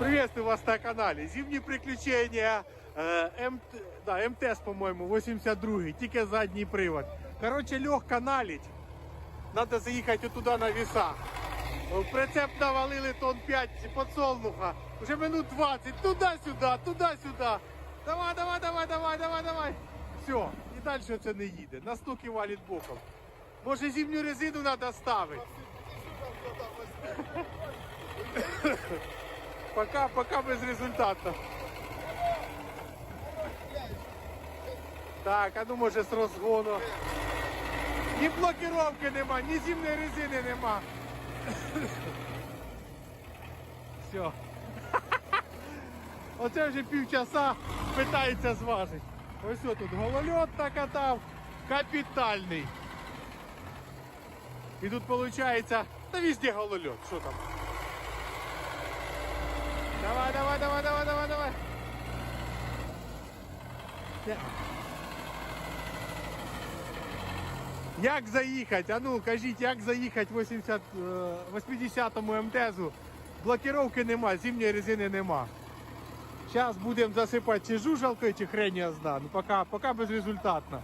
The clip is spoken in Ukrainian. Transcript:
Приветствую вас на каналі. Зимні приключення е, МТ, да, МТС, по-моєму, 82-й, тільки задній привод. Короче, легко налить. Надо заїхати туди на віса. В прицеп навалили тонн 5 подсолнуха. Уже минут 20. Туди-сюди, туди-сюди. Давай, давай, давай, давай, давай, давай. Все, і далі це не їде. На стуки валить боком. Може зимню резину треба ставити. Пока, пока без результату. Так, а ну може з розгону. Ні блокировки нема, ні зимної резини нема. Все. Оце вже півчаса питається зважити. Ось тут голольот накатав. Капітальний. І тут виходить, та везде голольот. Що там? Давай, давай, давай, давай, давай, давай. Я- Як заїхати? А ну кажіть, як заїхати 80, е, 80-му МТЗу? Блокировки нема, зимньої резини нема. Зараз будемо засипати чи жужалкою, чи хрень я знаю. Ну поки, поки безрезультатно.